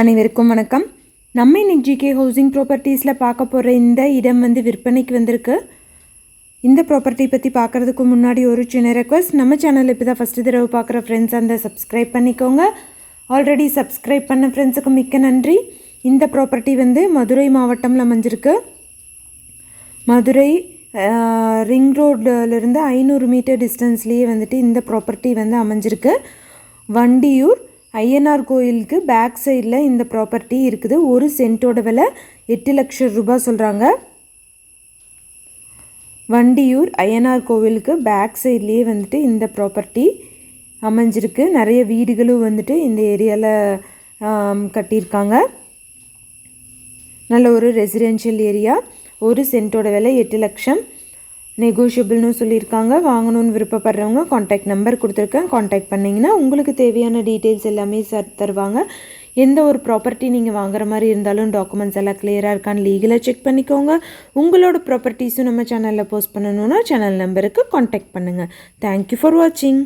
அனைவருக்கும் வணக்கம். நம்ம இன்னைக்கு ஜிகே ஹவுசிங் ப்ராப்பர்ட்டிஸில் பார்க்க போகிற இந்த இடம் வந்து விற்பனைக்கு வந்திருக்கு. இந்த ப்ராப்பர்ட்டி பற்றி பார்க்குறதுக்கு முன்னாடி ஒரு சின்ன ரெக்வஸ்ட் நம்ம சேனல் இப்போ தான் ஃபஸ்ட்டு தடவை பார்க்குற ஃப்ரெண்ட்ஸ் அந்த சப்ஸ்கிரைப் பண்ணிக்கோங்க. ஆல்ரெடி சப்ஸ்கிரைப் பண்ண ஃப்ரெண்ட்ஸுக்கு மிக்க நன்றி. இந்த ப்ராப்பர்ட்டி வந்து மதுரை மாவட்டம்ல அமைஞ்சிருக்கு. மதுரை ரிங் ரோட்லேருந்து ஐநூறு மீட்டர் டிஸ்டன்ஸ்லேயே வந்துட்டு இந்த ப்ராப்பர்ட்டி வந்து அமைஞ்சிருக்கு. வண்டியூர் ஐயனார் கோயிலுக்கு பேக் சைடில் இந்த ப்ராப்பர்ட்டி இருக்குது. ஒரு சென்ட்டோட விலை எட்டு லட்சம் ரூபாய் சொல்கிறாங்க வண்டியூர் ஐயனார் கோவிலுக்கு பேக் சைட்லேயே வந்துட்டு இந்த ப்ராப்பர்ட்டி அமைஞ்சிருக்கு. நிறைய வீடுகளும் வந்துட்டு இந்த ஏரியாவில் கட்டியிருக்காங்க. நல்ல ஒரு ரெசிடென்ஷியல் ஏரியா ஒரு சென்ட்டோட விலை எட்டு லட்சம். நெகோஷியபிள்னு சொல்லியிருக்காங்க. வாங்கணும்னு விருப்பப்படுறவங்க காண்டாக்ட் நம்பர் கொடுத்துருக்கேன். காண்டாக்ட் பண்ணிங்கன்னா உங்களுக்கு தேவையான டீட்டெயில்ஸ் எல்லாமே சார் தருவாங்க. எந்த ஒரு ப்ராப்பர்ட்டி நீங்கள் வாங்குற மாதிரி இருந்தாலும் டாக்குமெண்ட்ஸ் எல்லாம் கிளியராக இருக்கான்னு லீகலாக செக் பண்ணிக்கோங்க. உங்களோட ப்ராப்பர்ட்டிஸும் நம்ம சேனலில் போஸ்ட் பண்ணணுன்னா சேனல் நம்பருக்கு காண்டாக்ட் பண்ணுங்கள் தேங்க்யூ ஃபார் வாட்சிங்